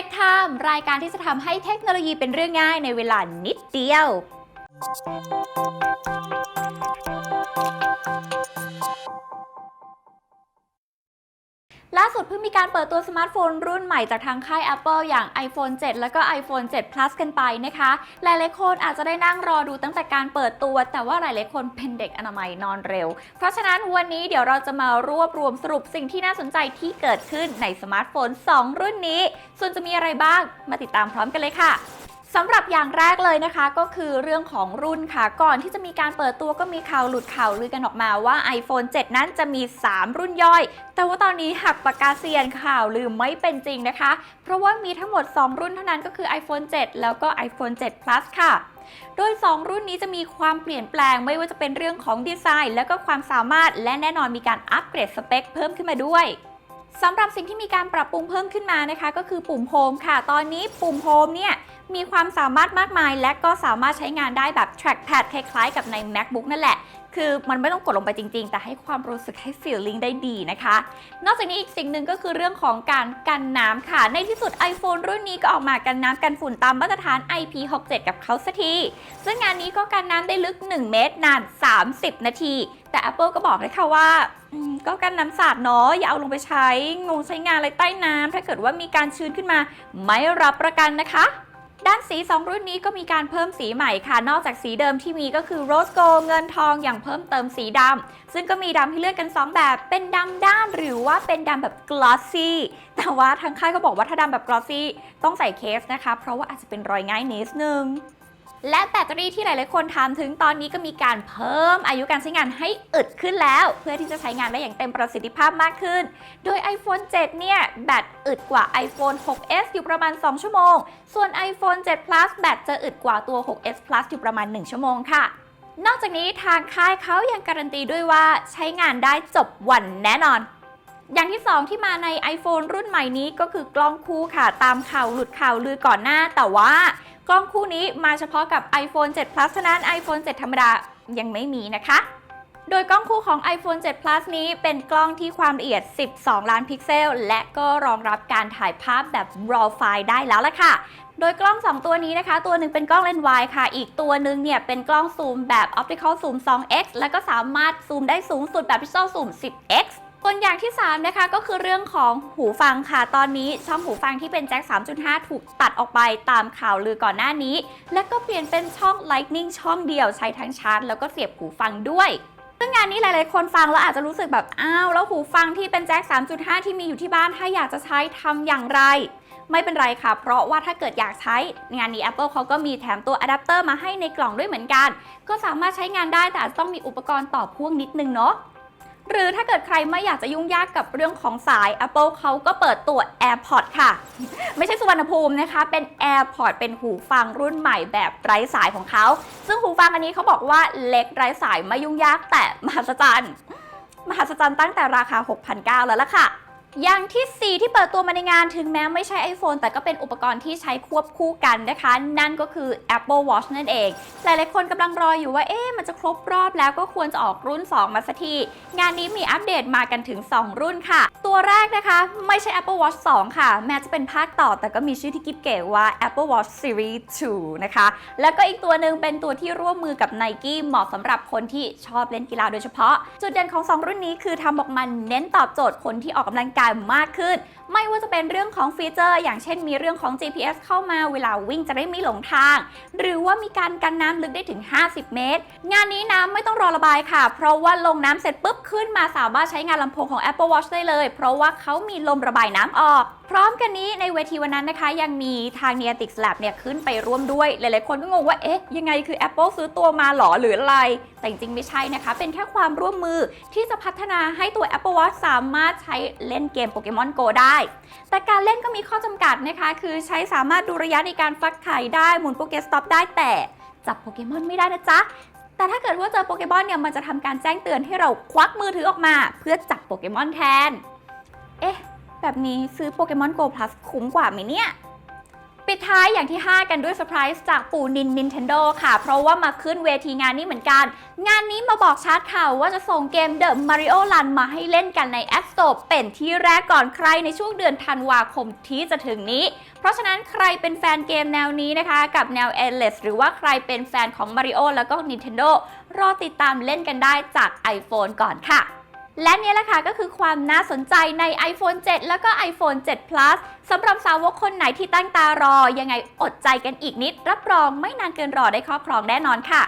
Tech Time รายการที่จะทำให้เทคโนโลยีเป็นเรื่องง่ายในเวลานิดเดียว ล่าสุดเพิ่งมีการเปิดตัวสมาร์ทโฟนรุ่นใหม่จากทางค่าย Apple อย่าง iPhone 7 แล้วก็ iPhone 7 Plus กันไปนะคะ หลายๆคนอาจจะได้นั่งรอดูตั้งแต่การเปิดตัว แต่ว่าหลายๆคนเป็นเด็กอนามัยนอนเร็ว เพราะฉะนั้นวันนี้เดี๋ยวเราจะมารวบรวมสรุปสิ่งที่น่าสนใจที่เกิดขึ้นในสมาร์ทโฟน 2 รุ่นนี้ ส่วนจะมีอะไรบ้างมาติดตามพร้อมกันเลยค่ะ สำหรับอย่างแรกเลยนะคะก็คือเรื่องของรุ่นค่ะ ก่อนที่จะมีการเปิดตัวก็มีข่าวหลุดข่าวลือกันออกมาว่า iPhone 7 นั้นจะมี 3 รุ่นย่อย แต่ว่าตอนนี้หักปากกาเซียนข่าวลือไม่เป็นจริงนะคะ เพราะว่ามีทั้งหมด 2 รุ่นเท่านั้นก็คือ iPhone 7 แล้วก็ iPhone 7 Plus ค่ะโดย 2 รุ่นนี้จะมีความเปลี่ยนแปลงไม่ว่าจะเป็นเรื่องของดีไซน์ แล้วก็ความสามารถและแน่นอนมีการอัปเกรดสเปคเพิ่มขึ้นมาด้วยสำหรับสิ่งที่มีการปรับปรุงเพิ่มขึ้นมานะคะ ก็คือปุ่มโฮมค่ะ ตอนนี้ปุ่มโฮมเนี่ย มีความสามารถมากมาย และก็สามารถใช้งานได้แบบ trackpad คล้ายๆ กับใน MacBook นั่นแหละ คือมันไม่ต้องกดลงไปจริง ๆ แต่ให้ความรู้สึกให้ feeling ได้ดีนะคะ นอกจากนี้อีกสิ่งหนึ่งก็คือเรื่องของการกันน้ำค่ะ ในที่สุด iPhone รุ่นนี้ก็ออกมากันน้ำกันฝุ่นตามมาตรฐาน IP67 กับเขาสักที ซึ่งงานนี้ก็กันน้ำได้ลึก 1 เมตรนาน 30 นาที แต่ Apple ก็บอกเลยค่ะว่าก็กันน้ำสาดเนาะอย่าเอาลงไปใช้งงใช้งานอะไรใต้น้ำถ้าเกิดว่ามีการชื้นขึ้นมา ไม่รับประกันนะคะ ด้านสี 2 รุ่นนี้ก็มีการเพิ่มสีใหม่ค่ะ นอกจากสีเดิมที่มีก็คือโรสโกเงินทองอย่างเพิ่มเติมสีดำซึ่งก็มีดำให้เลือกกัน 2 แบบ เป็นดำด้านหรือว่าเป็นดำแบบกลอสซี่แต่ว่าทางค่ายก็บอกว่าถ้าดำแบบกลอสซี่ต้องใส่เคสนะคะ เพราะว่าอาจจะเป็นรอยง่ายนิดนึง และแบตเตอรี่ที่หลาย ๆ คนถามถึงตอนนี้ก็มีการเพิ่มอายุการใช้งานให้อึดขึ้นแล้ว เพื่อที่จะใช้งานได้อย่างเต็มประสิทธิภาพมากขึ้น โดย iPhone 7 เนี่ย แบตอึดกว่า iPhone 6s อยู่ประมาณ 2 ชั่วโมง ส่วน iPhone 7 Plus แบตจะอึดกว่าตัว 6s Plus อยู่ประมาณ 1 ชั่วโมงค่ะนอกจากนี้ทางค่ายเขายังการันตีด้วยว่าใช้งานได้จบวันแน่นอน อย่างที่ 2 ที่มาใน iPhone รุ่นใหม่นี้ก็คือกล้องคู่ค่ะ ตามข่าวหลุดข่าวลือก่อนหน้าแต่ว่า กล้องคู่นี้มาเฉพาะกับ iPhone 7 Plus เท่านั้น iPhone 7 ธรรมดายังไม่มีนะคะ โดยกล้องคู่ของ iPhone 7 Plus นี้เป็นกล้องที่ความละเอียด 12 ล้านพิกเซล และก็รองรับการถ่ายภาพแบบ RAW ไฟล์ได้แล้วล่ะค่ะ โดยกล้อง 2 ตัวนี้นะคะ ตัวหนึ่งเป็นกล้องเลนส์วายค่ะ อีกตัวหนึ่งเนี่ยเป็นกล้องซูมแบบ Optical Zoom 2x แล้วก็สามารถซูมได้สูงสุดแบบ Digital Zoom 10x ส่วนอย่างที่ 3 นะคะก็คือเรื่องของหูฟังค่ะ ตอนนี้ช่องหูฟังที่เป็นแจ็ค 3.5 ถูกตัดออกไปตามข่าวลือก่อนหน้านี้ และก็เปลี่ยนเป็นช่อง Lightning ช่องเดียวใช้ทั้งชาร์จแล้วก็เสียบหูฟังด้วยซึ่งงานนี้หลาย ๆ คนฟังแล้วอาจจะรู้สึกแบบ อ้าว แล้วหูฟังที่เป็นแจ็ค 3.5 ที่มีอยู่ที่บ้านถ้าอยากจะใช้ทำอย่างไร ไม่เป็นไรค่ะ เพราะว่าถ้าเกิดอยากใช้งานนี้ Apple เขาก็มีแถมตัวอะแดปเตอร์มาให้ในกล่องด้วยเหมือนกัน ก็สามารถใช้งานได้แต่ต้องมีอุปกรณ์ต่อพ่วงนิดนึงเนาะ หรือถ้าเกิดใครไม่อยากจะยุ่งยากกับเรื่องของสาย Apple เขาก็เปิดตัว AirPods ค่ะ ไม่ใช่สุวรรณภูมินะคะ เป็น AirPods เป็นหูฟังรุ่นใหม่แบบไร้สายของเขา ซึ่งหูฟังอันนี้เขาบอกว่าเล็กไร้สายไม่ยุ่งยากแต่มหัศจรรย์มหัศจรรย์ตั้งแต่ราคา 6,900 แล้วล่ะค่ะอย่างที่ 4 ที่เปิดตัวมาในงานถึงแม้ไม่ใช่ iPhone แต่ก็เป็นอุปกรณ์ที่ใช้ควบคู่กันนะคะ นั่นก็คือ Apple Watch นั่นเองหลายๆคนกำลังรออยู่ว่าเอ๊ะมันจะครบรอบแล้วก็ควรจะออกรุ่น 2 มาสักที งานนี้มีอัปเดตมากันถึง 2 รุ่นค่ะ ตัวแรกนะคะ ไม่ใช่ Apple Watch 2 ค่ะ แม้จะเป็นภาคต่อแต่ก็มีชื่อที่กิ๊บเก๋ว่า Apple Watch Series 2 นะคะ แล้วก็อีกตัวหนึ่งเป็นตัวที่ร่วมมือกับ Nike เหมาะสำหรับคนที่ชอบเล่นกีฬาโดยเฉพาะ จุดเด่นของ 2 รุ่นนี้คือทำออกมาเน้นตอบโจทย์คนที่ออกกำลังกายมากขึ้น ไม่ว่าจะเป็นเรื่องของฟีเจอร์ อย่างเช่นมีเรื่องของ GPS เข้ามาเวลาวิ่งจะได้ไม่หลงทาง หรือว่ามีการกันน้ำลึกได้ถึง 50 เมตร งานนี้น้ำไม่ต้องรอระบายค่ะ เพราะว่าลงน้ำเสร็จปุ๊บขึ้นมาสามารถใช้งานลำโพงของ Apple Watch ได้เลย เพราะว่าเขามีลมระบายน้ำออก พร้อมกันนี้ในเวทีวันนั้นนะคะ ยังมีทาง Niantic Lab เนี่ยขึ้นไปร่วมด้วย หลายๆคนก็งงว่าเอ๊ะยังไงคือ Apple ซื้อตัวมาหรอหรืออะไร แต่จริงๆไม่ใช่นะคะ เป็นแค่ความร่วมมือที่จะพัฒนาให้ตัว Apple Watch สามารถใช้เล่นเกมโปเกมอน Go ได้ แต่การเล่นก็มีข้อจำกัดนะคะ คือใช้สามารถดูระยะในการฟักไข่ได้หมุนโปเกสต็อปได้แต่ จับโปเกมอนไม่ได้นะจ๊ะ แต่ถ้าเกิดว่าเจอโปเกมอนเนี่ยมันจะทำการแจ้งเตือนให้เราควักมือถือออกมา เพื่อจับโปเกมอนแทน เอ๊ะ แบบนี้ซื้อโปเกมอน Go Plus คุ้มกว่าไหมเนี่ย ปิดท้ายอย่างที่ 5 กันด้วยเซอร์ไพรส์จากปู่นิน Nintendo ค่ะ เพราะว่ามาขึ้นเวทีงานนี้เหมือนกัน งานนี้มาบอกชัดค่ะว่าจะส่งเกม The Mario Run มาให้เล่นกันใน App Store เป็นที่แรกก่อนใครในช่วงเดือนธันวาคมที่จะถึงนี้ เพราะฉะนั้นใครเป็นแฟนเกมแนวนี้นะคะ กับแนว Endless หรือว่าใครเป็นแฟนของ Mario แล้วก็ Nintendo รอติดตามเล่นกันได้จาก iPhone ก่อนค่ะ และนี่แหละค่ะก็คือความน่าสนใจใน iPhone 7 แล้วก็ iPhone 7 Plus สำหรับสาวกคนไหนที่ตั้งตารอ ยังไงอดใจกันอีกนิด รับรองไม่นานเกินรอได้ครอบครองแน่นอนค่ะ